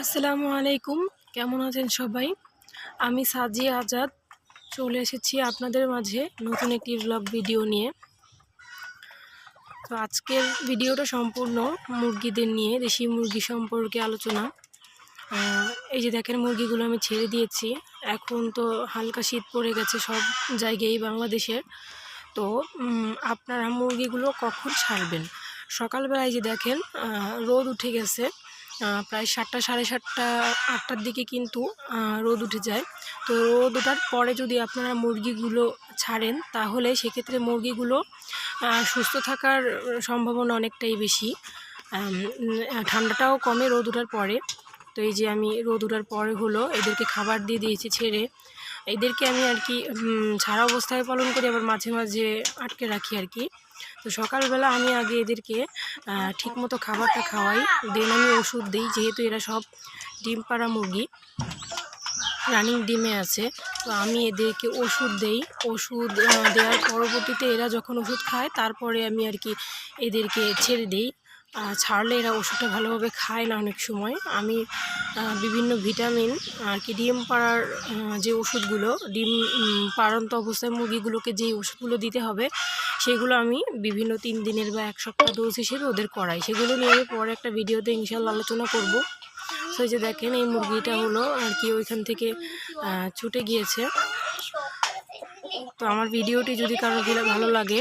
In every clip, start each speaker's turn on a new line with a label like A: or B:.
A: আসসালামু আলাইকুম। কেমন আছেন সবাই? আমি সাজি আজাদ। চলে এসেছি আপনাদের মাঝে নতুন একটি ব্লগ ভিডিও নিয়ে। তো আজকের ভিডিওটা সম্পূর্ণ মুরগিদের নিয়ে, দেশি মুরগি সম্পর্কে আলোচনা। এই যে দেখেন, মুরগিগুলো আমি ছেড়ে দিয়েছি। এখন তো হালকা শীত পড়ে গেছে সব জায়গায় বাংলাদেশের। তো আপনারা মুরগিগুলো কখন ছাড়বেন? সকালবেলায় যে দেখেন রোদ উঠে গেছে। প্রায় সাতটা, সাড়ে সাতটা, আটটার দিকে কিন্তু রোদ উঠে যায়। তো রোদ ওঠার পরে যদি আপনারা মুরগিগুলো ছাড়েন, তাহলে সেক্ষেত্রে মুরগিগুলো সুস্থ থাকার সম্ভাবনা অনেকটাই বেশি। ঠান্ডাটাও কমে রোদ ওঠার পরে। এই যে আমি রোদ ওঠার পরে হলো এদেরকে খাবার দিয়ে দিয়েছি ছেড়ে। এদেরকে আমি আর কি ছাড়া অবস্থায় পালন করি, আবার মাঝে মাঝে আটকে রাখি আর কি। তো সকালবেলা আমি আগে এদেরকে ঠিকমতো খাবারটা খাওয়াই, দেন আমি ওষুধ দিই, যেহেতু এরা সব ডিম পাড়া মুরগি, রানিং ডিমে আছে, তো আমি এদেরকে ওষুধ দেই। ওষুধ দেওয়ার পরবর্তীতে এরা যখন ওষুধ খায়, তারপরে আমি আর কি এদেরকে ছেড়ে দিই। ছাড়লে এরা ওষুধটা ভালোভাবে খায় না অনেক সময়। আমি বিভিন্ন ভিটামিন আর কি ডিম পাড়ার যে ওষুধগুলো, ডিম পাড়ন্ত অবস্থায় মুরগিগুলোকে যে ওষুধগুলো দিতে হবে, সেগুলো আমি বিভিন্ন তিন দিনের বা এক সপ্তাহ ডোজ হিসেবে ওদের করাই। সেগুলো নিয়ে আমি পরে একটা ভিডিওতে ইনশাল্লাহ আলোচনা করব। এই যে দেখেন, এই মুরগিটা হলো আর কি ওইখান থেকে ছুটে গিয়েছে। তো আমার ভিডিওটি যদি কারও ভালো লাগে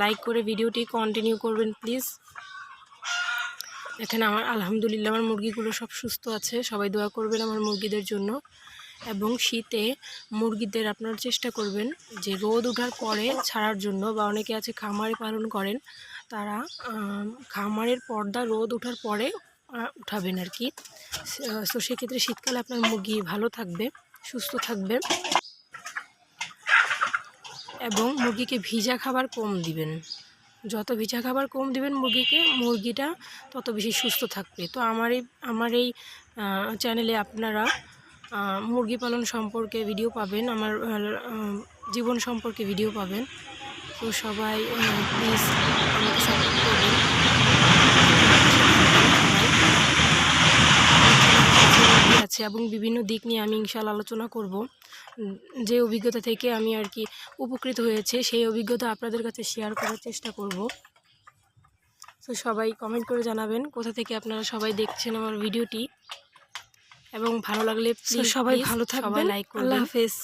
A: লাইক করে ভিডিওটি কন্টিনিউ করবেন প্লিজ এখানে আমার আলহামদুলিল্লাহ আমার মুরগিগুলো সব সুস্থ আছে। সবাই দোয়া করবেন আমার মুরগিদের জন্য। এবং শীতে মুরগিদের আপনারা চেষ্টা করবেন যে রোদ ওঠার পরে ছাড়ার জন্য বা অনেকে আছে খামারে পালন করেন, তারা খামারের পর্দা রোদ ওঠার পরে উঠাবেন আর কি। তো সেক্ষেত্রে শীতকালে আপনার মুরগি ভালো থাকবে, সুস্থ থাকবে। এবং মুরগিকে ভিজা খাবার কম দিবেন। যত ভিজা খাবার কম দেবেন মুরগিকে, মুরগিটা তত বেশি সুস্থ থাকবে। তো আমার এই আমার এই চ্যানেলে আপনারা মুরগি পালন সম্পর্কে ভিডিও পাবেন, আমার জীবন সম্পর্কে ভিডিও পাবেন। তো সবাই প্লিজ আমাকে সাপোর্ট করবেন সবাই আছে এবং বিভিন্ন দিক নিয়ে আমি ইনশাল আলোচনা করব। যে অভিজ্ঞতা থেকে আমি আর কি উপকৃত হয়েছে সেই অভিজ্ঞতা আপনাদের কাছে শেয়ার করার চেষ্টা করব। তো সবাই কমেন্ট করে জানাবেন কোথা থেকে আপনারা সবাই দেখছেন আমার ভিডিওটি এবং ভালো লাগলে
B: সবাই ভালো
A: থাকবে
B: থাকবেন।
A: লাইক
B: আল্লাহ
A: করবেন
B: হাফেজ।